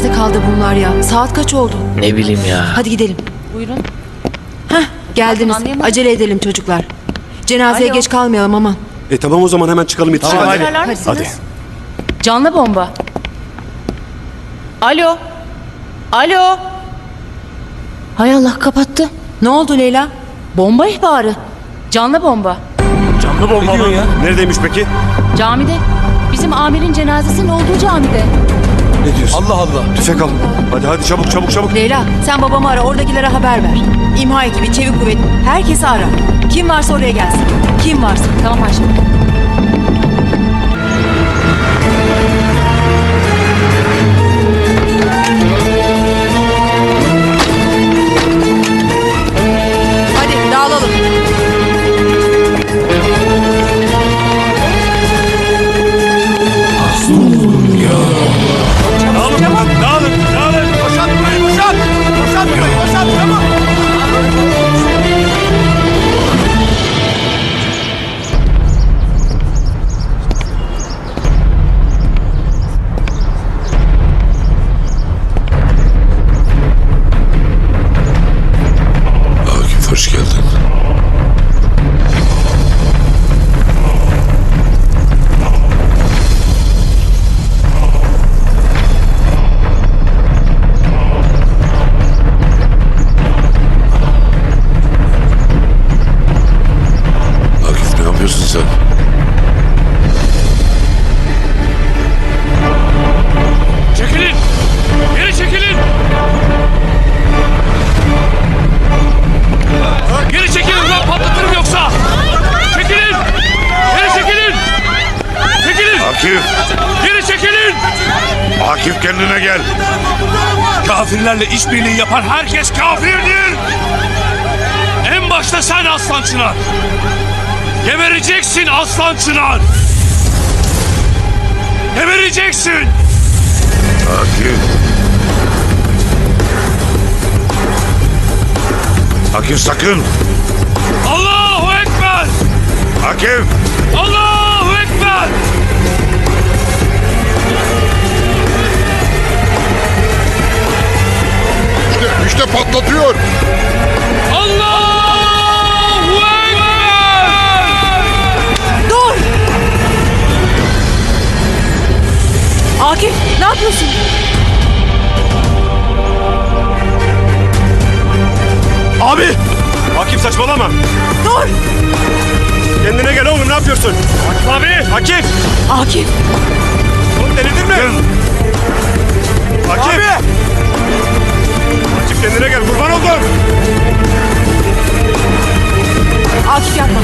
nerede kaldı bunlar ya? Saat kaç oldu? Ne bileyim ya. Hadi gidelim. Buyurun. Hah geldiniz. anlayamadım. Acele edelim çocuklar. Cenazeye Alo. geç kalmayalım aman. E tamam o zaman hemen çıkalım yetişelim. Hadi. Ararlar mısınız? Hadi. Canlı bomba. Alo. Alo. Hay Allah kapattı. Ne oldu Leyla? Bomba ihbarı. Canlı bomba. Canlı bomba mı? Neredeymiş peki? Camide. Bizim amirin cenazesinin olduğu camide. Ne diyorsun? Allah Allah. Tüfek al. Hadi hadi çabuk çabuk çabuk. Leyla sen babamı ara oradakilere haber ver. İmha ekibi, çevik kuvvet herkesi ara. Kim varsa oraya gelsin. Kim varsa. Tamam Ayşe. Akif kendine gel. Kafirlerle işbirliği yapan herkes kafirdir! En başta sen Aslan Çınar! Gebereceksin Aslan Çınar! Gebereceksin! Akif. Akif sakın. Allahu Ekber! Akif. Allahu Ekber! Saçmalama. Dur! Kendine gel oğlum ne yapıyorsun? Akif abi. Akif. Akif! Oğlum delirdin mi? Akif. Abi. Akif kendine gel kurban oldum. Akif yapma.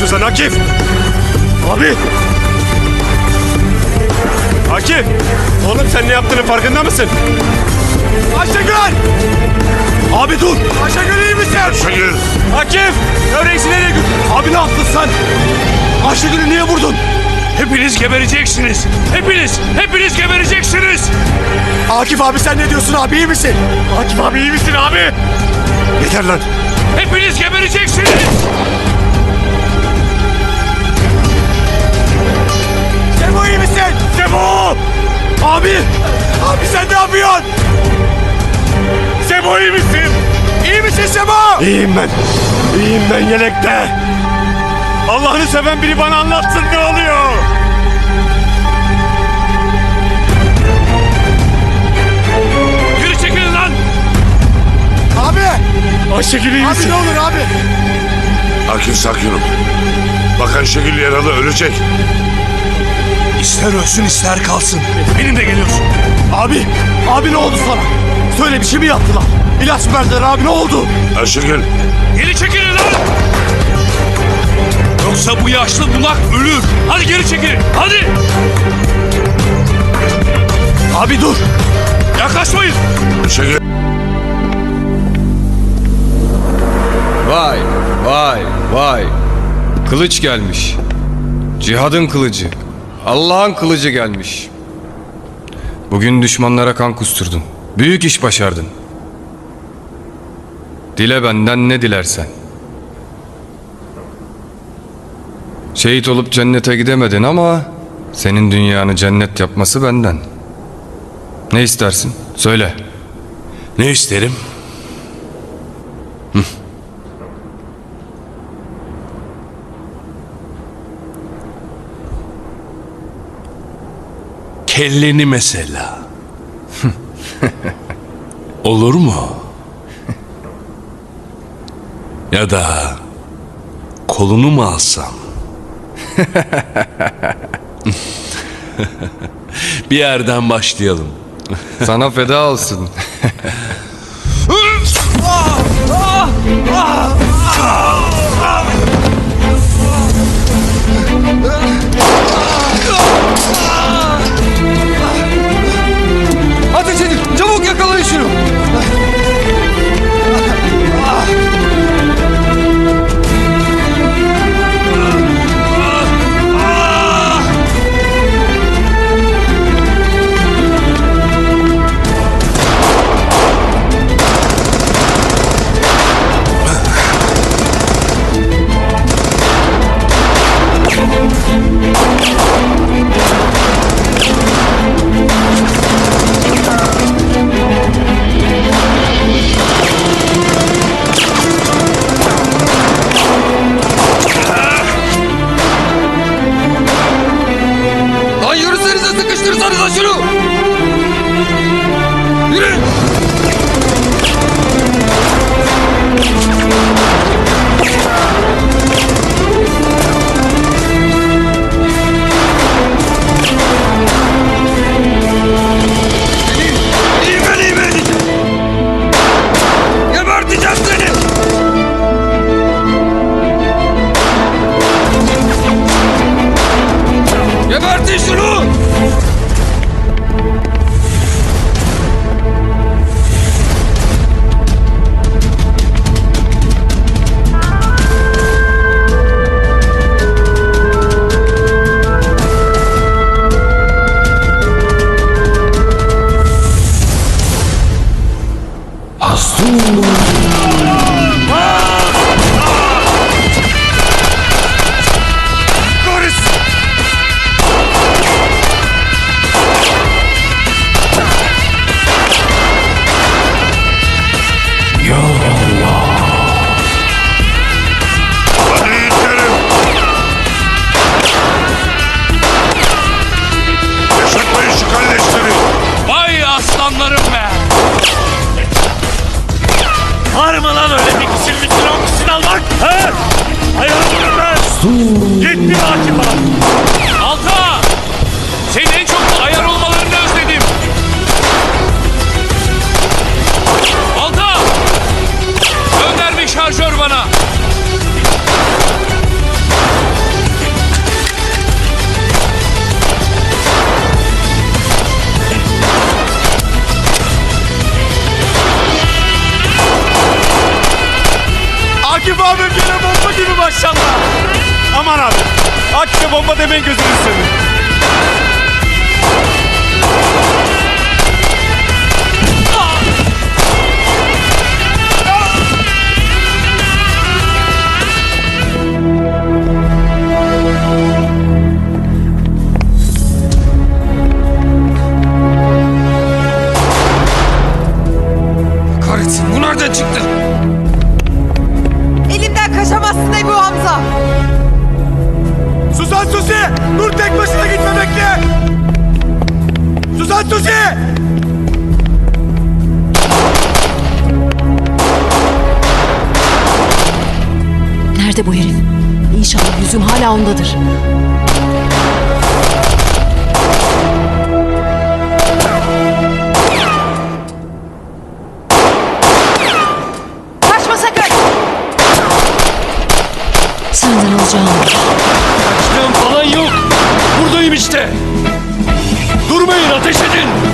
Yapıyorsun sen Akif? Abi. Akif. Oğlum sen ne yaptığının farkında mısın? Ayşegül. Abi dur. Ayşegül iyi misin? Ayşegül. Akif. Öreğisi nereye götür? Abi ne yaptın sen? Ayşegül'ü niye vurdun? Hepiniz gebereceksiniz. Hepiniz, hepiniz gebereceksiniz. Akif abi sen ne diyorsun abi iyi misin? Akif abi iyi misin abi? Yeter lan. Hepiniz gebereceksiniz. Sebo iyi misin? Sebo! Abi! Abi sen ne yapıyorsun? Sebo iyi misin? İyi misin Sebo? İyiyim ben. İyiyim ben yelekte. Allah'ını seven biri bana anlatsın ne oluyor? Geri çekilin lan. Abi! Ayşegül iyi misin? Abi ne olur abi. Akif sakin ol. Bak Ayşegül yaralı ölecek. İster ölsün ister kalsın. Benimle geliyorsun. Abi! Abi ne oldu sana? Söyle bir şey mi yaptılar? İlaç mı verdiler abi ne oldu? Ayşegül. Geri çekilin lan. Yoksa bu yaşlı bulak ölür. Hadi geri çekilin. Hadi. Abi dur! Yaklaşmayın. Ayşegül. Vay, vay, vay. Kılıç gelmiş. Cihadın kılıcı, Allah'ın kılıcı gelmiş. Bugün düşmanlara kan kusturdun. Büyük iş başardın. Dile benden ne dilersen. Şehit olup cennete gidemedin ama senin dünyanı cennet yapması benden. Ne istersin? Söyle. Ne isterim? Kelleni mesela. Olur mu? ya da kolunu mu alsam? Bir yerden başlayalım. Sana feda olsun. Akif'e bomba demeyin gözünü seveyim. Kahretsin bu nereden çıktı? Elimden kaçamazsın Ebu Hamza. Suzan Susi! Dur tek başına gitme bekle! Suzan Susi! Nerede bu herif? İnşallah yüzüm hala ondadır. Buradayım işte. Durmayın ateş edin.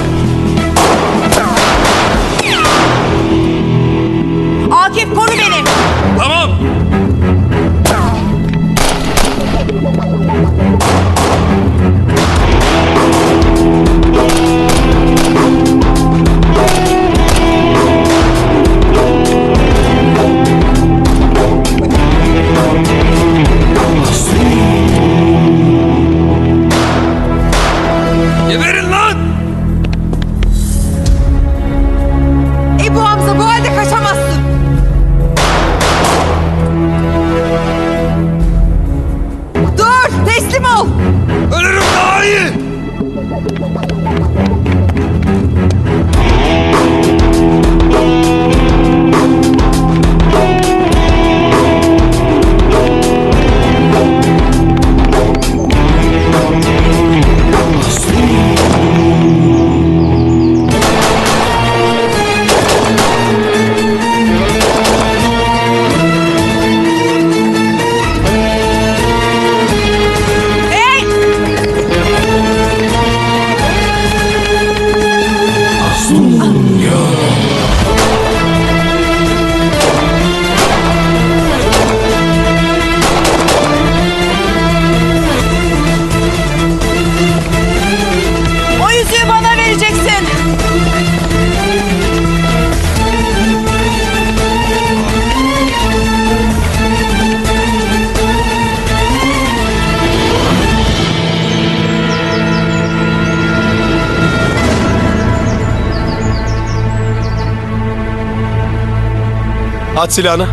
At silahını.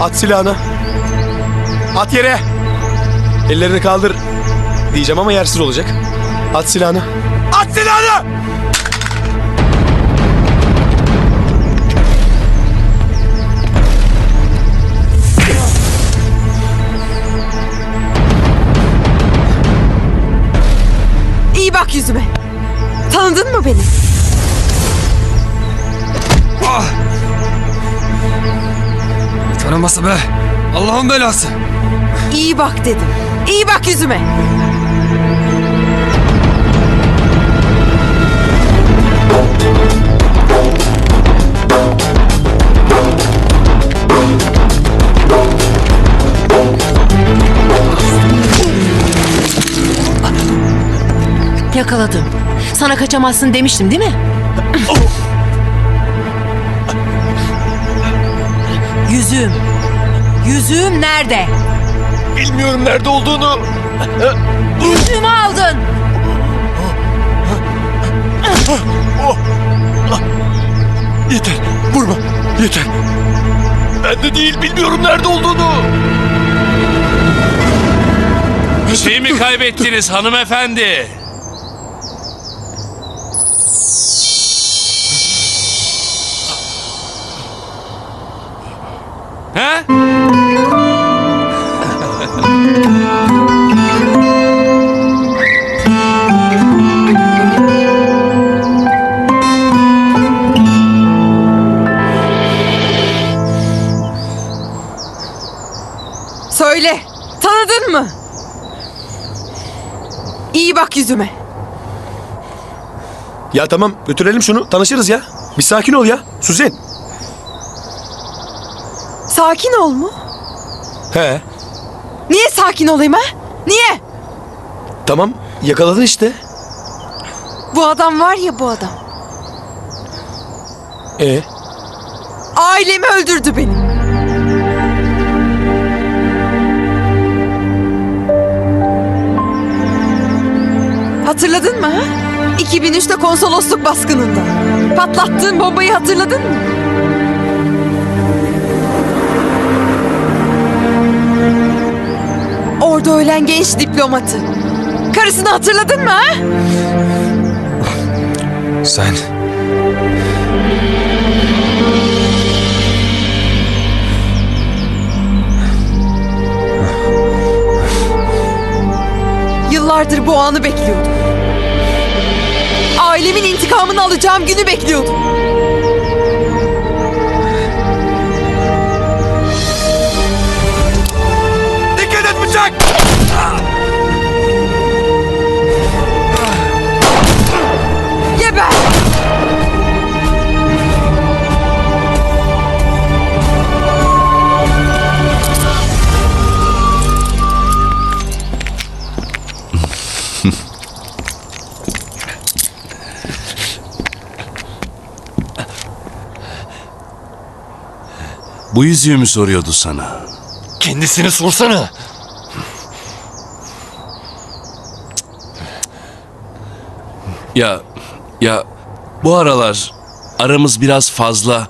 At silahını. At yere. Ellerini kaldır. Diyeceğim ama yersiz olacak. At silahını. At silahını! İyi bak yüzüme. Tanıdın mı beni? Tanıması be. Allah'ın belası. İyi bak dedim. İyi bak yüzüme. Yakaladım. Sana kaçamazsın demiştim değil mi? Yüzüğüm. Yüzüğüm nerede? Bilmiyorum nerede olduğunu. Yüzüğümü aldın. Yeter. Vurma. Yeter. Ben de değil bilmiyorum nerede olduğunu. Bir şey mi kaybettiniz hanımefendi? He? Söyle. Tanıdın mı? İyi bak yüzüme. Ya tamam götürelim şunu tanışırız ya. Bir sakin ol ya. Suzan. Sakin ol mu? He. Niye sakin olayım ha? Niye? Tamam yakaladın işte. Bu adam var ya bu adam. E Ailemi öldürdü benim. Hatırladın mı ha? 2003'te konsolosluk baskınında. Patlattığın bombayı hatırladın mı? Orada ölen genç diplomatı. Karısını hatırladın mı ha? Sen... Yıllardır bu anı bekliyordum. Ailemin intikamını alacağım günü bekliyordum. Bıçak! Geber! Bu yüzüğü mü soruyordu sana? Kendisini sorsana. Ya, ya bu aralar aramız biraz fazla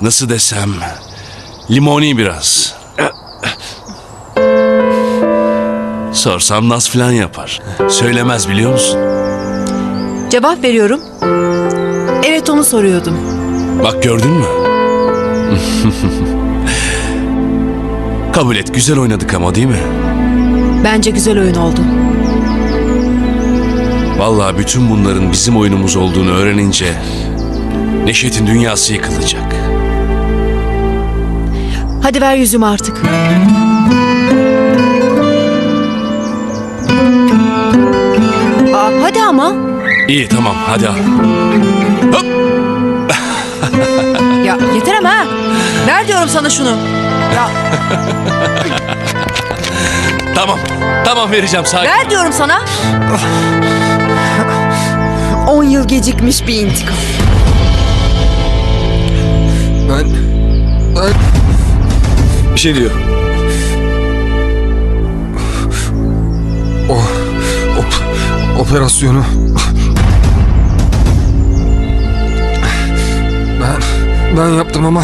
nasıl desem limoni biraz. Sorsam naz falan yapar. Söylemez biliyor musun? Cevap veriyorum. Evet onu soruyordum. Bak gördün mü? Kabul et güzel oynadık ama değil mi? Bence güzel oyun oldu. Vallahi bütün bunların bizim oyunumuz olduğunu öğrenince Neşet'in dünyası yıkılacak. Hadi ver yüzümü artık. Aa, hadi ama. İyi tamam hadi al. Ya yeter ama ha. Ver diyorum sana şunu. Ya Tamam. Tamam vereceğim sakin. ver diyorum sana. 10 yıl gecikmiş bir intikam. Ben... Ben... Bir şey diyor. O... op- operasyonu... Ben... Ben yaptım ama...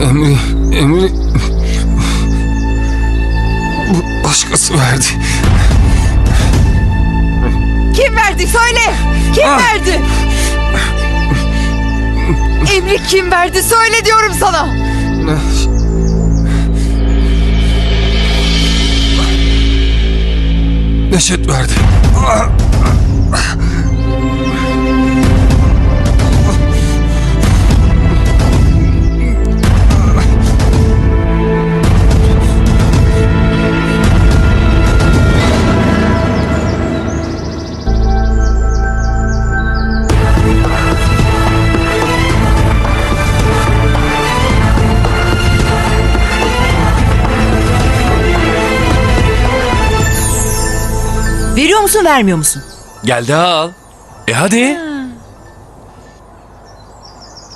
Emri, emri... Başkası verdi. Kim verdi söyle. Kim Ah! verdi? Emri kim verdi söyle diyorum sana. Neşet verdi. Veriyor musun vermiyor musun? Geldi al. E hadi.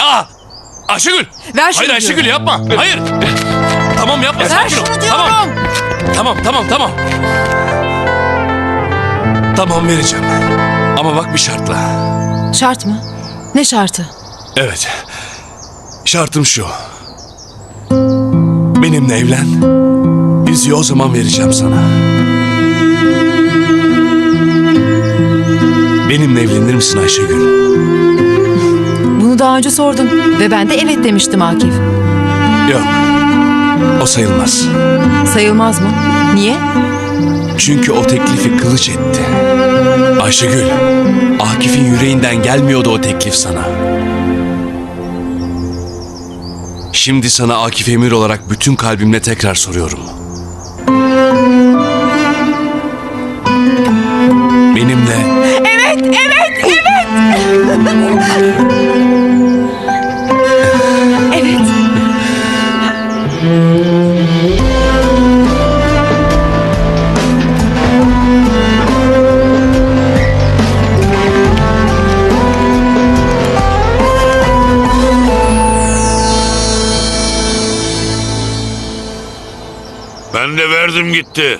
Aa! Ayşegül! Ver şunu Hayır Ayşegül diyorum. yapma. Hayır. Tamam yapma Ver sakin ol. şunu diyorum. Tamam. Tamam tamam tamam. Tamam vereceğim. Ama bak bir şartla. Şart mı? Ne şartı? Evet. Şartım şu. Benimle evlen. Yüzüğü o zaman vereceğim sana. Benimle evlenir misin Ayşegül? Bunu daha önce sordun ve ben de evet demiştim Akif. Yok. O sayılmaz. Sayılmaz mı? Niye? Çünkü o teklifi kılıç etti. Ayşegül, Akif'in yüreğinden gelmiyordu o teklif sana. Şimdi sana Akif Emir olarak bütün kalbimle tekrar soruyorum. Benimle Verdim gitti.